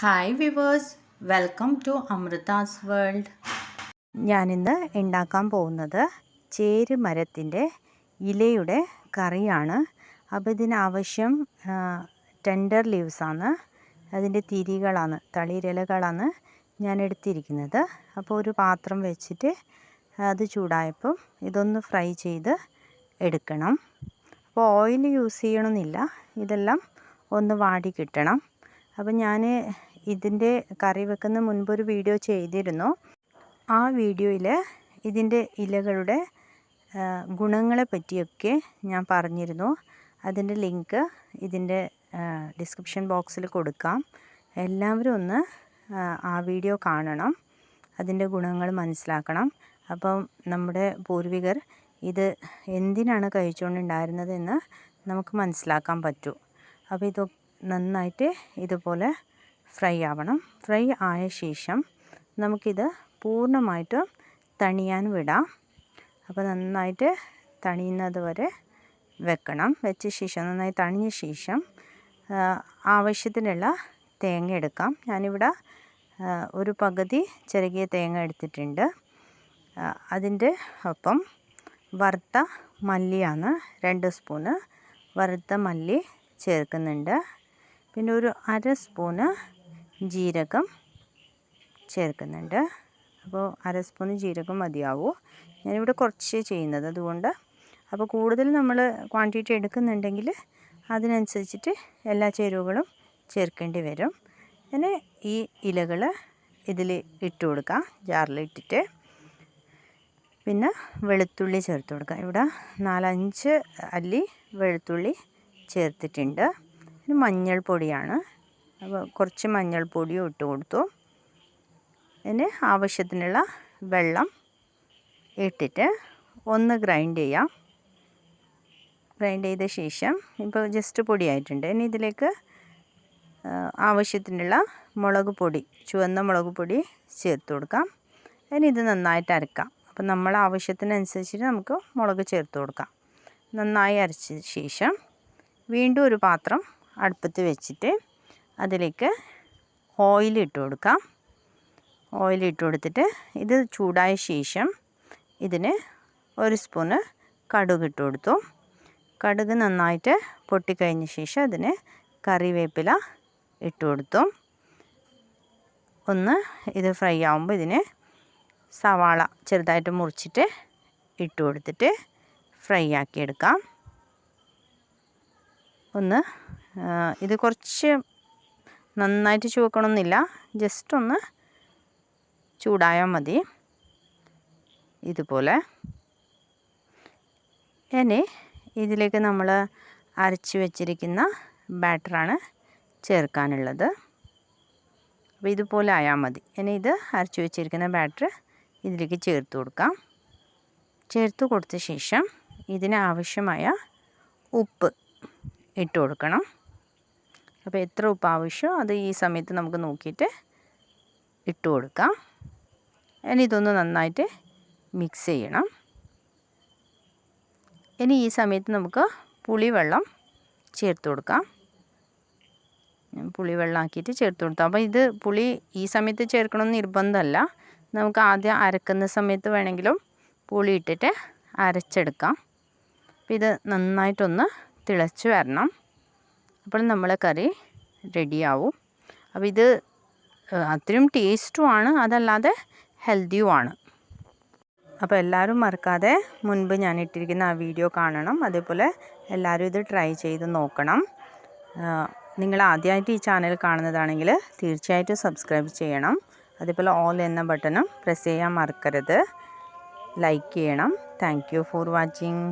Hi viewers welcome to Amrita's world ഞാനിന്ന് ഉണ്ടാക്കാൻ പോകുന്നത് ചേരുമരത്തിന്റെ ഇലയുടെ കറിയാണ്. അപ്പോൾ ഇതിനാവശ്യം ടെൻഡർ ലീവ്സാണ് അതിന്റെ തിരികളാണ് തളിരിലകളാണ് ഞാൻ എടുത്തിരിക്കുന്നത്. അപ്പോൾ ഒരു പാത്രം വെച്ചിട്ട് അത് ചൂടായപ്പം ഇതൊന്ന് ഫ്രൈ ചെയ്ത് എടുക്കണം. അപ്പോൾ ഓയിൽ യൂസ് ചെയ്യണമെന്നില്ല. ഇതെല്ലാം ഒന്ന് വാടി കിട്ടണം. അപ്പോൾ ഞാൻ ഇതിന്റെ കറി വെക്കുന്ന മുൻപൊരു വീഡിയോ ചെയ്തിരുന്നു. ആ വീഡിയോയിൽ ഇതിന്റെ ഇലകളുടെ ഗുണങ്ങളെ പറ്റിയൊക്കെ ഞാൻ പറഞ്ഞിരുന്നു. അതിന്റെ ലിങ്ക് ഇതിന്റെ ഡിസ്ക്രിപ്ഷൻ ബോക്സിൽ കൊടുക്കാം. എല്ലാവരും ഒന്ന് ആ വീഡിയോ കാണണം. അതിന്റെ ഗുണങ്ങൾ മനസ്സിലാക്കണം. അപ്പം നമ്മുടെ പൂർവികർ ഇത് എന്തിനാണ് കഴിച്ചുകൊണ്ടുണ്ടായിരുന്നതെന്ന് നമുക്ക് മനസ്സിലാക്കാൻ പറ്റൂ. അപ്പോൾ ഇത് നന്നായിട്ട് ഇതുപോലെ ഫ്രൈ ആവണം. ഫ്രൈ ആയ ശേഷം നമുക്കിത് പൂർണമായിട്ടും തണിയാൻ വിടാം. അപ്പോൾ നന്നായിട്ട് തണിയുന്നത് വരെ വെക്കണം. വെച്ച ശേഷം നന്നായി തണിഞ്ഞ ശേഷം ആവശ്യത്തിനുള്ള തേങ്ങ എടുക്കാം. ഞാനിവിടെ ഒരു പകുതി ചെറുകിയ തേങ്ങ എടുത്തിട്ടുണ്ട്. അതിന്റെ ഒപ്പം വറുത്ത മല്ലിയാണ് രണ്ട് സ്പൂണ്. വറുത്ത മല്ലി ചേർക്കുന്നുണ്ട്. പിന്നെ ഒരു അര സ്പൂണ് ജീരകം ചേർക്കുന്നുണ്ട്. അപ്പോൾ അര സ്പൂൺ ജീരകം മതിയാവും. ഞാനിവിടെ കുറച്ച് ചെയ്യുന്നത് അതുകൊണ്ട്. അപ്പോൾ കൂടുതൽ നമ്മൾ ക്വാണ്ടിറ്റി എടുക്കുന്നുണ്ടെങ്കിൽ അതിനനുസരിച്ചിട്ട് എല്ലാ ചേരുവകളും ചേർക്കേണ്ടി വരും. പിന്നെ ഈ ഇലകൾ ഇതിൽ ഇട്ട് കൊടുക്കാം ജാറിലിട്ടിട്ട് പിന്നെ വെളുത്തുള്ളി ചേർത്ത് കൊടുക്കാം. ഇവിടെ നാലഞ്ച് അല്ലി വെളുത്തുള്ളി ചേർത്തിട്ടുണ്ട്. പിന്നെ മഞ്ഞൾപ്പൊടിയാണ്. അപ്പോൾ കുറച്ച് മഞ്ഞൾപ്പൊടിയും ഇട്ട് കൊടുത്തു. അതിന് ആവശ്യത്തിനുള്ള വെള്ളം ഇട്ടിട്ട് ഒന്ന് ഗ്രൈൻഡ് ചെയ്യാം. ഗ്രൈൻഡ് ചെയ്ത ശേഷം ഇപ്പോൾ ജസ്റ്റ് പൊടിയായിട്ടുണ്ട്. ഇനി ഇതിലേക്ക് ആവശ്യത്തിനുള്ള മുളക് പൊടി ചുവന്ന മുളക് പൊടി ചേർത്ത് കൊടുക്കാം. ഇനി ഇത് നന്നായിട്ട് അരക്കാം. അപ്പം നമ്മൾ ആവശ്യത്തിനനുസരിച്ചിട്ട് നമുക്ക് മുളക് ചേർത്ത് കൊടുക്കാം. നന്നായി അരച്ച ശേഷം വീണ്ടും ഒരു പാത്രം അടുപ്പത്ത് വെച്ചിട്ട് അതിലേക്ക് ഓയിൽ ഇട്ട് കൊടുക്കാം. ഓയിൽ ഇട്ട് കൊടുത്തിട്ട് ഇത് ചൂടായ ശേഷം ഇതിന് ഒരു സ്പൂണ് കടുക് ഇട്ട് കൊടുത്തു. കടുക് നന്നായിട്ട് പൊട്ടിക്കഴിഞ്ഞ ശേഷം അതിന് കറിവേപ്പില ഇട്ട് കൊടുത്തു. ഒന്ന് ഇത് ഫ്രൈ ആകുമ്പോൾ ഇതിന് സവാള ചെറുതായിട്ട് മുറിച്ചിട്ട് ഇട്ട് കൊടുത്തിട്ട് ഫ്രൈ ആക്കിയെടുക്കാം ഒന്ന് ഇത് കുറച്ച് നന്നായിട്ട് ചുവക്കണമെന്നില്ല ജസ്റ്റ് ഒന്ന് ചൂടായാൽ മതി. ഇതുപോലെ. ഇനി ഇതിലേക്ക് നമ്മൾ അരച്ച് വെച്ചിരിക്കുന്ന ബാറ്ററാണ് ചേർക്കാനുള്ളത്. അപ്പോൾ ഇതുപോലെ ആയാൽ മതി. ഇനി ഇത് അരച്ച് വെച്ചിരിക്കുന്ന ബാറ്റർ ഇതിലേക്ക് ചേർത്ത് കൊടുക്കാം. ചേർത്ത് കൊടുത്ത ശേഷം ഇതിനാവശ്യമായ ഉപ്പ് ഇട്ട് കൊടുക്കണം. അപ്പോൾ എത്ര ഉപ്പ് ആവശ്യമോ അത് ഈ സമയത്ത് നമുക്ക് നോക്കിയിട്ട് ഇട്ട് കൊടുക്കാം. ഇനി ഇതൊന്ന് നന്നായിട്ട് മിക്സ് ചെയ്യണം. ഇനി ഈ സമയത്ത് നമുക്ക് പുളിവെള്ളം ചേർത്ത് കൊടുക്കാം. പുളിവെള്ളം ആക്കിയിട്ട് ചേർത്ത് കൊടുത്താൽ അപ്പോൾ ഇത് പുളി ഈ സമയത്ത് ചേർക്കണമെന്ന് നിർബന്ധമല്ല. നമുക്ക് ആദ്യം അരക്കുന്ന സമയത്ത് വേണമെങ്കിലും പുളി ഇട്ടിട്ട് അരച്ചെടുക്കാം. അപ്പോൾ ഇത് നന്നായിട്ടൊന്ന് തിളച്ച് വരണം. അപ്പോൾ നമ്മളെ കറി റെഡിയാവും. അപ്പോൾ ഇത് അത്രയും ടേസ്റ്റുമാണ് അതല്ലാതെ ഹെൽത്തിയുമാണ്. അപ്പോൾ എല്ലാവരും മറക്കാതെ മുൻപ് ഞാൻ ഇട്ടിരിക്കുന്ന ആ വീഡിയോ കാണണം. അതേപോലെ എല്ലാവരും ഇത് ട്രൈ ചെയ്ത് നോക്കണം. നിങ്ങൾ ആദ്യമായിട്ട് ഈ ചാനൽ കാണുന്നതാണെങ്കിൽ തീർച്ചയായിട്ടും സബ്സ്ക്രൈബ് ചെയ്യണം. അതേപോലെ ഓൾ എന്ന ബട്ടണും പ്രസ് ചെയ്യാൻ മറക്കരുത്. ലൈക്ക് ചെയ്യണം. Thank for watching.